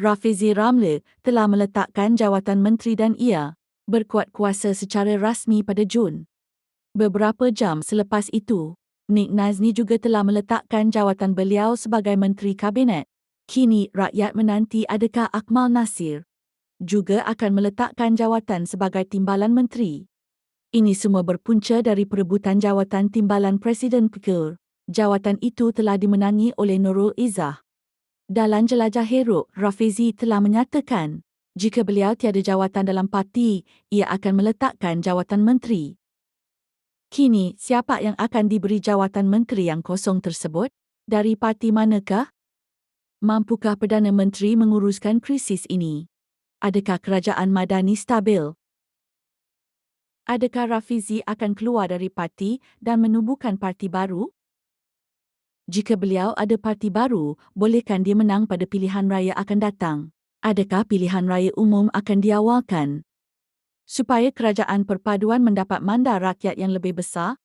Rafizi Ramle telah meletakkan jawatan menteri dan ia berkuat kuasa secara rasmi pada Jun. Beberapa jam selepas itu, Nik Nazni juga telah meletakkan jawatan beliau sebagai Menteri Kabinet. Kini rakyat menanti adakah Akmal Nasir juga akan meletakkan jawatan sebagai Timbalan Menteri. Ini semua berpunca dari perebutan jawatan Timbalan Presiden Pikir. Jawatan itu telah dimenangi oleh Nurul Izzah. Dalam jelajah Herok, Rafizi telah menyatakan jika beliau tiada jawatan dalam parti, ia akan meletakkan jawatan menteri. Kini, siapa yang akan diberi jawatan menteri yang kosong tersebut? Dari parti manakah? Mampukah Perdana Menteri menguruskan krisis ini? Adakah kerajaan Madani stabil? Adakah Rafizi akan keluar dari parti dan menubuhkan parti baru? Jika beliau ada parti baru, bolehkan dia menang pada pilihan raya akan datang? Adakah pilihan raya umum akan diawalkan? Supaya kerajaan perpaduan mendapat mandat rakyat yang lebih besar,